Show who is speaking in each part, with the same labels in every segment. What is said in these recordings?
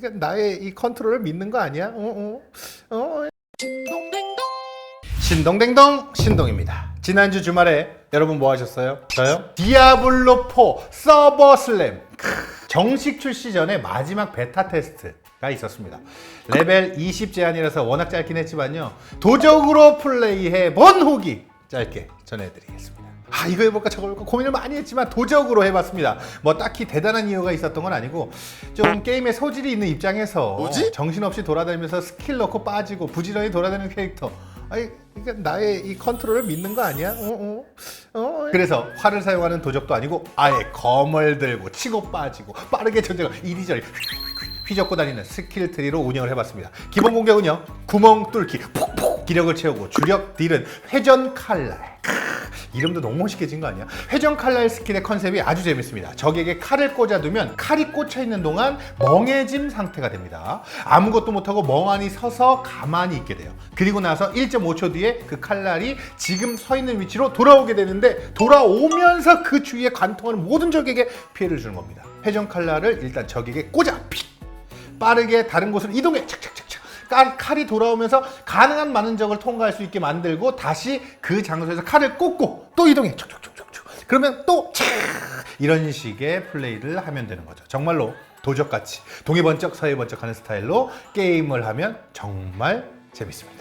Speaker 1: 그러니까 나의 이 컨트롤을 믿는 거 아니야? 어, 어, 어. 신동댕동 신동입니다. 지난주 주말에 여러분 뭐 하셨어요? 저요? 디아블로 4 서버 슬램 크, 정식 출시 전에 마지막 베타 테스트가 있었습니다. 레벨 20 제한이라서 워낙 짧긴 했지만요. 도적으로 플레이해 본 후기 짧게 전해드리겠습니다. 아 이거 해볼까 저거 해볼까 고민을 많이 했지만 도적으로 해봤습니다. 뭐 딱히 대단한 이유가 있었던 건 아니고 좀 게임에 소질이 있는 입장에서
Speaker 2: 뭐지?
Speaker 1: 정신없이 돌아다니면서 스킬 넣고 빠지고 부지런히 돌아다니는 캐릭터 아니 그러니까 나의 이 컨트롤을 믿는 거 아니야? 어, 어, 어. 그래서 활을 사용하는 도적도 아니고 아예 검을 들고 치고 빠지고 빠르게 전쟁을 이리저리 휘젓고 다니는 스킬 트리로 운영을 해봤습니다. 기본 공격은요 구멍 뚫기 폭폭 기력을 채우고 주력 딜은 회전 칼날 이름도 너무 멋있게 진거 아니야? 회전 칼날 스킬의 컨셉이 아주 재밌습니다. 적에게 칼을 꽂아두면 칼이 꽂혀 있는 동안 멍해짐 상태가 됩니다. 아무것도 못하고 멍하니 서서 가만히 있게 돼요. 그리고 나서 1.5초 뒤에 그 칼날이 지금 서 있는 위치로 돌아오게 되는데 돌아오면서 그 주위에 관통하는 모든 적에게 피해를 주는 겁니다. 회전 칼날을 일단 적에게 꽂아 픽 빠르게 다른 곳으로 이동해 착착착착 칼- 칼이 돌아오면서 가능한 많은 적을 통과할 수 있게 만들고 다시 그 장소에서 칼을 꽂고 또 이동해. 촉촉촉촉촉. 그러면 또 촤! 이런 식의 플레이를 하면 되는 거죠. 정말로 도적같이 동해 번쩍 서해 번쩍 하는 스타일로 게임을 하면 정말 재밌습니다.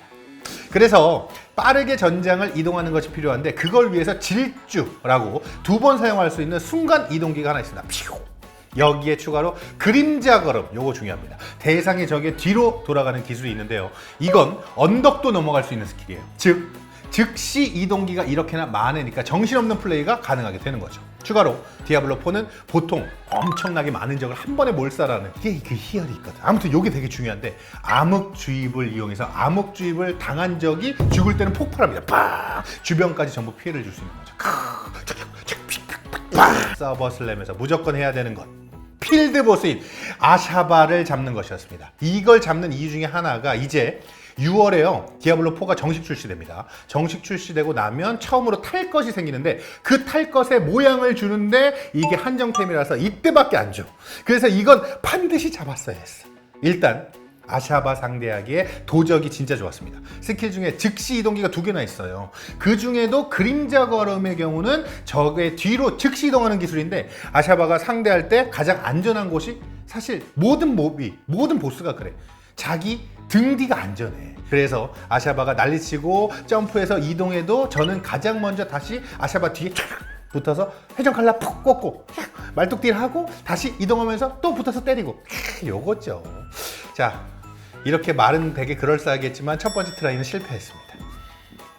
Speaker 1: 그래서 빠르게 전장을 이동하는 것이 필요한데 그걸 위해서 질주라고 두 번 사용할 수 있는 순간 이동기가 하나 있습니다. 여기에 추가로 그림자 걸음 요거 중요합니다. 대상의 적의 뒤로 돌아가는 기술이 있는데요. 이건 언덕도 넘어갈 수 있는 스킬이에요. 즉 즉시 이동기가 이렇게나 많으니까 정신없는 플레이가 가능하게 되는 거죠. 추가로 디아블로 4는 보통 엄청나게 많은 적을 한 번에 몰살하는 이게 그 희열이 있거든. 아무튼 이게 되게 중요한데 암흑 주입을 이용해서 암흑 주입을 당한 적이 죽을 때는 폭발합니다. 빡! 주변까지 전부 피해를 줄 수 있는 거죠. 빡! 서버 슬램에서 무조건 해야 되는 것. 필드 보스인 아샤바를 잡는 것이었습니다. 이걸 잡는 이유 중에 하나가 이제 6월에요. 디아블로 4가 정식 출시됩니다. 정식 출시되고 나면 처음으로 탈 것이 생기는데 그 탈 것의 모양을 주는데 이게 한정템이라서 이때밖에 안 줘. 그래서 이건 반드시 잡았어야 했어. 일단 아샤바 상대하기에 도적이 진짜 좋았습니다. 스킬 중에 즉시 이동기가 두 개나 있어요. 그 중에도 그림자 걸음의 경우는 적의 뒤로 즉시 이동하는 기술인데 아샤바가 상대할 때 가장 안전한 곳이 사실 모든 몹이 모든 보스가 그래. 자기 등 뒤가 안전해. 그래서 아샤바가 난리치고 점프해서 이동해도 저는 가장 먼저 다시 아샤바 뒤에 촥 붙어서 회전 칼라 푹 꽂고 촥 말뚝딜 하고 다시 이동하면서 또 붙어서 때리고 캬, 요거죠. 자 이렇게 말은 되게 그럴싸하겠지만 첫 번째 트라이는 실패했습니다.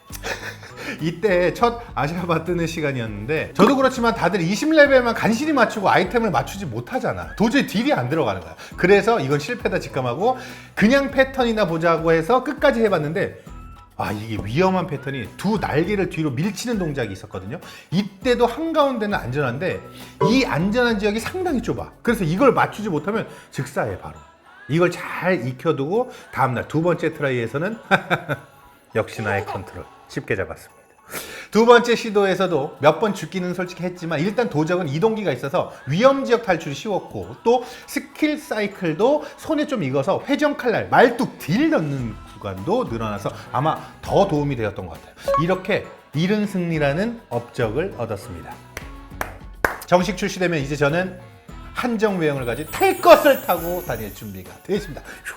Speaker 1: 이때 첫 아시아바 뜨는 시간이었는데 저도 그렇지만 다들 20레벨만 간신히 맞추고 아이템을 맞추지 못하잖아. 도저히 딜이 안 들어가는 거야. 그래서 이건 실패다 직감하고 그냥 패턴이나 보자고 해서 끝까지 해봤는데 아 이게 위험한 패턴이 두 날개를 뒤로 밀치는 동작이 있었거든요. 이때도 한가운데는 안전한데 이 안전한 지역이 상당히 좁아. 그래서 이걸 맞추지 못하면 즉사해 바로 이걸 잘 익혀두고 다음날 두 번째 트라이에서는 역시 나의 컨트롤 쉽게 잡았습니다. 두 번째 시도에서도 몇 번 죽기는 솔직히 했지만 일단 도적은 이동기가 있어서 위험 지역 탈출이 쉬웠고 또 스킬 사이클도 손에 좀 익어서 회전 칼날 말뚝 딜 넣는 구간도 늘어나서 아마 더 도움이 되었던 것 같아요. 이렇게 이른 승리라는 업적을 얻었습니다. 정식 출시되면 이제 저는 한정 외형을 가진 탈 것을 타고 다닐 준비가 되어 있습니다. 휴.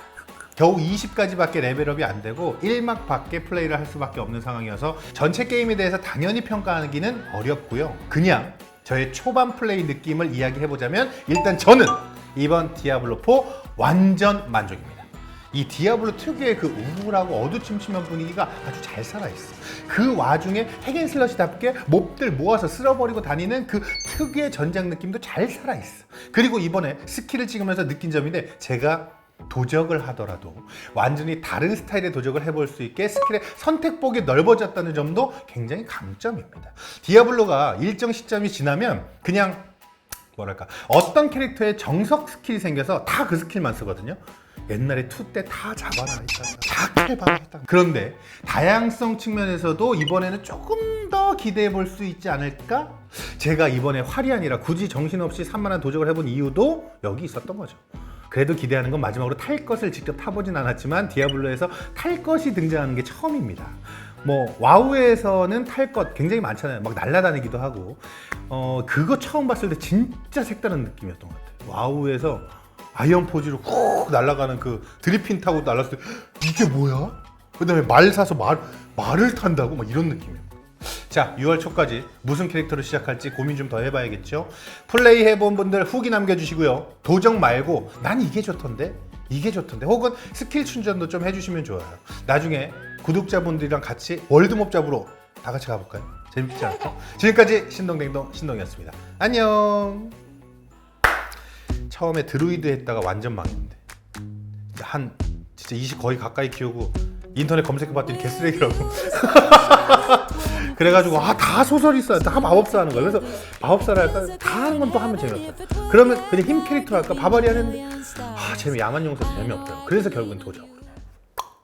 Speaker 1: 겨우 20까지밖에 레벨업이 안 되고 1막 밖에 플레이를 할 수밖에 없는 상황이어서 전체 게임에 대해서 당연히 평가하기는 어렵고요. 그냥 저의 초반 플레이 느낌을 이야기해보자면 일단 저는 이번 디아블로4 완전 만족입니다. 이 디아블로 특유의 그 우울하고 어두침침한 분위기가 아주 잘 살아있어. 그 와중에 핵앤슬러시답게 몹들 모아서 쓸어버리고 다니는 그 특유의 전장 느낌도 잘 살아있어. 그리고 이번에 스킬을 찍으면서 느낀 점인데 제가 도적을 하더라도 완전히 다른 스타일의 도적을 해볼 수 있게 스킬의 선택폭이 넓어졌다는 점도 굉장히 강점입니다. 디아블로가 일정 시점이 지나면 그냥 뭐랄까 어떤 캐릭터의 정석 스킬이 생겨서 다 그 스킬만 쓰거든요. 옛날에 투 때 다 잡아라 했잖아. 다 캐봐라 했다. 그런데 다양성 측면에서도 이번에는 조금 더 기대해 볼 수 있지 않을까? 제가 이번에 활이 아니라 굳이 정신없이 산만한 도적을 해본 이유도 여기 있었던 거죠. 그래도 기대하는 건 마지막으로 탈 것을 직접 타보진 않았지만 디아블로에서 탈 것이 등장하는 게 처음입니다. 뭐 와우에서는 탈 것 굉장히 많잖아요. 막 날아다니기도 하고 어 그거 처음 봤을 때 진짜 색다른 느낌이었던 것 같아요. 와우에서 아이언 포즈로 훅 날아가는 그 드리핀 타고 날았을 때 이게 뭐야? 그다음에 말 사서 말 말을 탄다고 막 이런 느낌이에요. 자, 6월 초까지 무슨 캐릭터로 시작할지 고민 좀 더 해봐야겠죠. 플레이 해본 분들 후기 남겨주시고요. 도정 말고 난 이게 좋던데, 이게 좋던데, 혹은 스킬 충전도 좀 해주시면 좋아요. 나중에 구독자분들이랑 같이 월드몹 잡으러 다 같이 가볼까요? 재밌지 않죠? 지금까지 신동댕동 신동이었습니다. 안녕. 처음에 드루이드 했다가 완전 망했는데 한 진짜 20 거의 가까이 키우고 인터넷 검색해봤더니 개쓰레기라고. 그래가지고 아 다 소설 있어요. 다 마법사 하는 거야. 그래서 마법사를 할까? 다 하는 건 또 하면 재미없다. 그러면 그냥 힘 캐릭터 할까? 바바리안 했는데 아 재미 야만 용사 재미없더라고. 그래서 결국은 도적으로.